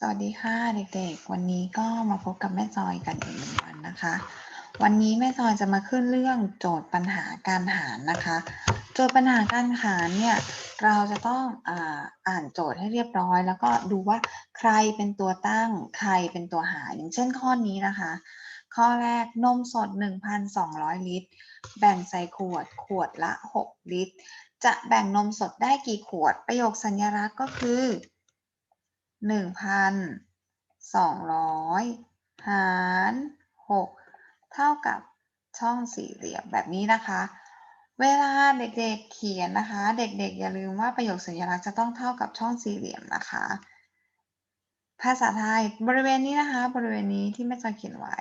สวัสดีค่ะเด็กๆ วันนี้ก็มาพบกับแม่จอยกันอีกหนึ่งวันนะคะ วันนี้แม่จอยจะมาขึ้นเรื่องโจทย์ปัญหาการหารนะคะ โจทย์ปัญหาการหารเนี่ยเราจะต้องอาอ่านโจทย์ให้เรียบร้อย แล้วก็ดูว่าใครเป็นตัวตั้งใครเป็นตัวหารอย่างเช่นข้อนี้นะคะ ข้อแรกนมสด 1,200 ลิตร แบ่งใส่ขวดขวดละ 6 ลิตร จะแบ่งนมสดได้กี่ขวดประโยคสัญลักษณ์ก็คือ หนึ่งพันสองร้อยหารหกเท่ากับช่องสี่เหลี่ยมแบบนี้นะคะ เวลาเด็กๆเขียนนะคะ เด็กๆอย่าลืมว่าประโยคสัญลักษณ์จะต้องเท่ากับช่องสี่เหลี่ยมนะคะ ภาษาไทยบริเวณนี้นะคะ บริเวณนี้ที่แม่จอยเขียนไว้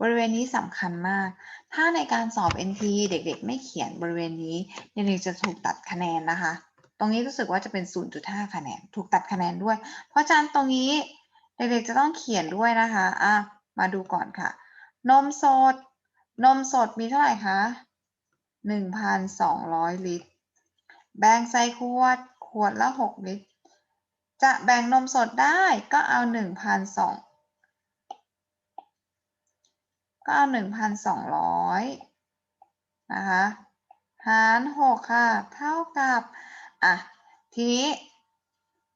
บริเวณนี้สำคัญมาก ถ้าในการสอบ NT เด็กๆ ไม่เขียนบริเวณนี้เด็กๆจะถูกตัดคะแนนนะคะ รงนี้รู้สึกว่าจะเป็น 0.5 คะแนน ถูกตัดคะแนนด้วย เพราะฉะนั้นตรงนี้เด็กๆจะต้องเขียนด้วยนะคะอะมาดูก่อนค่ะ นมสด นมสดมีเท่าไหร่คะ 1,200 ลิตร แบ่งใส่ขวด ขวดละ 6 ลิตร จะแบ่งนมสดได้ก็เอา 1,200ก็เอา1,200นะคะ หาร 6 ค่ะ เท่ากับ อะทีนี้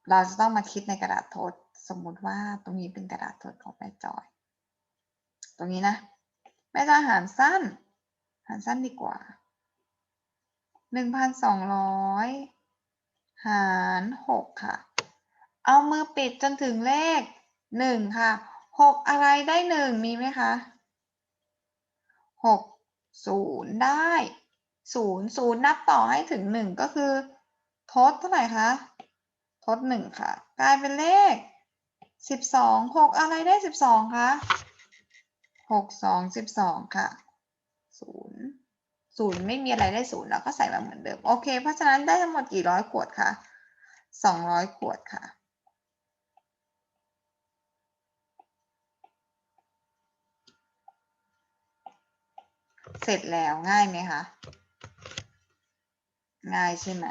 เราจะต้องมาคิดในกระดาษทด สมมุติว่าตรงนี้เป็นกระดาษทดของแม่จอย ตรงนี้นะ แม่จอยหารสั้น หารสั้นดีกว่า1,200หาร6ค่ะ เอามือปิดจนถึงเลข1ค่ะ6อะไรได้1มีไหมคะ6 0ได้0 0นับต่อให้ถึง1ก็คือ ดเท่าไหร่คะ ทด1ค่ะ กลายเป็นเลข12 6องหกอะไรได้12คะ6 2 12ค่ะ0 0ไม่มีอะไรได้0แล้วก็ใส่มาเหมือนเดิม โอเค เพราะฉะนั้นได้ทั้งหมดกี่ร้อยขวดคะ200ขวดค่ะ เสร็จแล้วง่ายไหมคะ ง่ายใช่ไหม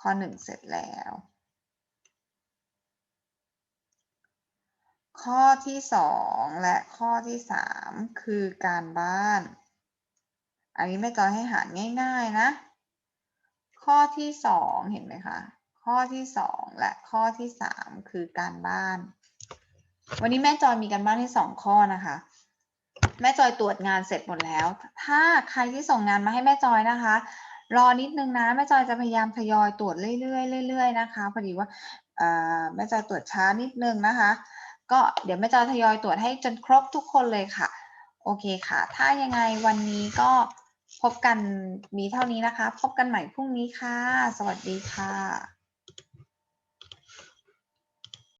ข้อหนึ่งเสร็จแล้ว ข้อที่สองและข้อที่สามคือการบ้าน อันนี้แม่จอยให้หารง่าย ๆนะ ข้อที่สองเห็นไหมคะ ข้อที่สองและข้อที่สามคือการบ้าน วันนี้แม่จอยมีการบ้านให้สองข้อนะคะแม่จอยตรวจงานเสร็จหมดแล้ว ถ้าใครที่ส่งงานมาให้แม่จอยนะคะ รอนิดนึงนะแม่จอยจะพยายามทยอยตรวจเรื่อยๆเรื่อยๆนะคะพอดีว่าแม่จอยตรวจช้านิดนึงนะคะ ก็เดี๋ยวแม่จอยทยอยตรวจให้จนครบทุกคนเลยค่ะ โอเคค่ะ ถ้ายังไงวันนี้ก็พบกันมีเท่านี้นะคะ พบกันใหม่พรุ่งนี้ค่ะ สวัสดีค่ะ